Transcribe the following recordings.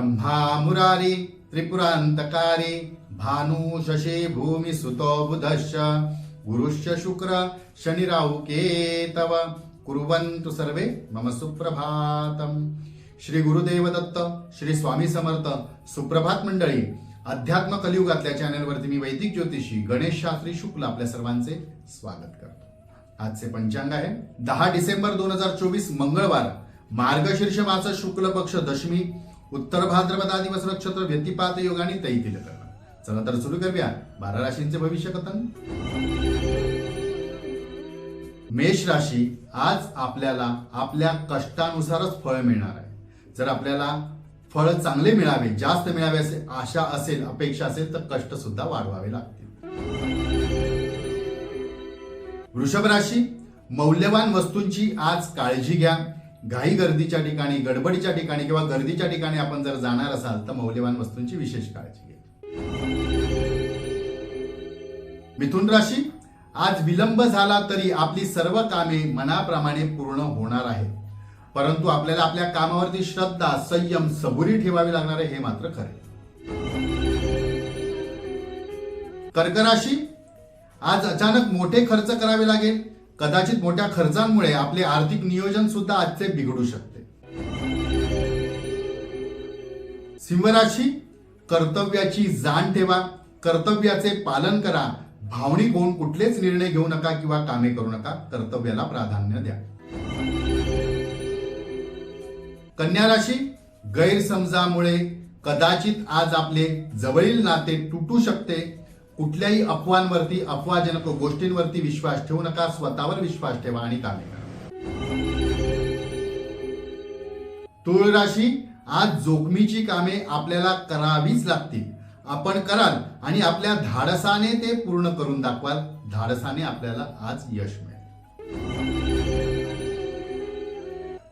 ब्रह्मा मुरारी त्रिपुरांतकारी भानु शशी भूमी सुतो बुधश्च गुरुश्च शुक्र शनिराव केतव। कुर्वन्तु सर्वे मम सुप्रभातम। श्री गुरुदेव दत्त श्री स्वामी समर्थ सुप्रभात मंडळी अध्यात्म कलियुगातल्या चॅनलवरती मी वैदिक ज्योतिषी गणेश शास्त्री शुक्ल आपल्या सर्वांचे स्वागत करतो. आजचे पंचांग आहे दहा डिसेंबर दोन हजार चोवीस मंगळवार मार्गशीर्ष मास शुक्ल पक्ष दशमी उत्तर भाद्रपदा दिवस नक्षत्र व्यतिपात योगाने आणि तैतील करणं चला तर सुरू करूया बारा राशींचे भविष्य कथन। मेष राशी आज आपल्याला आपल्या कष्टानुसारच फळ मिळणार आहे. जर आपल्याला फळ चांगले मिळावे जास्त मिळावे असे आशा असेल अपेक्षा असेल तर कष्ट सुद्धा वाढवावे लागतील. वृषभ राशी मौल्यवान वस्तूंची आज काळजी घ्या. घाई गर्दीच्या ठिकाणी गडबडीच्या ठिकाणी किंवा गर्दीच्या ठिकाणी आपण जर जाणार असाल तर मौल्यवान वस्तूंची विशेष काळजी घ्या. मिथुन राशी आज विलंब झाला तरी आपली सर्व कामे मनाप्रमाणे पूर्ण होणार आहेत. परंतु आपल्याला आपल्या कामावरती श्रद्धा संयम सबुरी ठेवावी लागणार आहे हे मात्र खरे कर्क राशी आज अचानक मोठे खर्च करावे लागेल. कदाचित मोठ्या खर्चांमुळे आपले आर्थिक नियोजन सुद्धा आजचे बिघडू शकते. सिंहराशी कर्तव्याची जाण ठेवा कर्तव्याचे पालन करा भावनिक होऊन कुठलेच निर्णय घेऊ नका किंवा कामे करू नका कर्तव्याला प्राधान्य द्या. कन्या राशी गैरसमजामुळे कदाचित आज आपले जवळील नाते तुटू शकते कुठल्याही अफवांवरती अफवाजनक गोष्टींवरती विश्वास ठेवू नका स्वतःवर विश्वास ठेवा आणि कामे करा. तुळ राशी आज जोखमीची कामे आपल्याला करावीच लागतील. आपण कराल आणि आपल्या धाडसाने ते पूर्ण करून दाखवाल. धाडसाने आपल्याला आज यश मिळेल.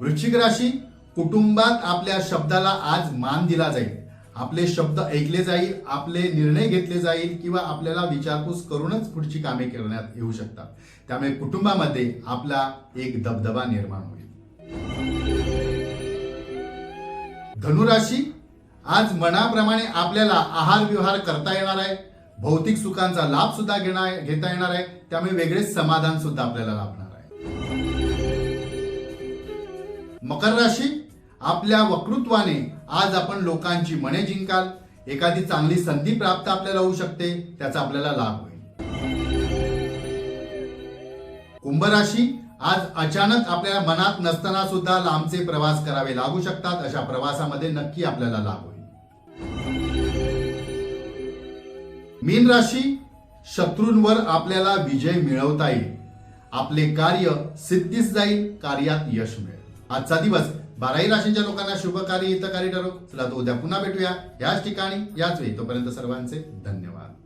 वृश्चिक राशी कुटुंबात आपल्या शब्दाला आज मान दिला जाईल. आपले शब्द ऐकले जाईल आपले निर्णय घेतले जाईल किंवा आपल्याला विचारपूस करूनच पुढची कामे करण्यात येऊ शकतात. त्यामुळे कुटुंबामध्ये आपला एक दबदबा निर्माण होईल. धनुराशी आज मनाप्रमाणे आपल्याला आहार विहार करता येणार आहे. भौतिक सुखांचा लाभ सुद्धा घेणार घेता येणार आहे. त्यामुळे वेगळेच समाधान सुद्धा आपल्याला लाभणार आहे. मकर राशी आपल्या वक्तृत्वाने आज आपण लोकांची मने जिंकाल. एखादी चांगली संधी प्राप्त आपल्याला होऊ शकते त्याचा आपल्याला लाभ होईल. कुंभ राशी आज अचानक आपल्या मनात नसताना सुद्धा लांबचे प्रवास करावे लागू शकतात अशा प्रवासामध्ये नक्की आपल्याला लाभ होईल. मीन राशी शत्रूंवर आपल्याला विजय मिळवता येईल. आपले कार्य सिद्धीस जाईल कार्यात यश मिळेल. आजचा दिवस बाराही राशींच्या लोकांना शुभकारी हितकारी ठरो चला तो उद्या पुन्हा भेटूया. याच ठिकाणी याच वेळी. तोपर्यंत सर्वांचे धन्यवाद.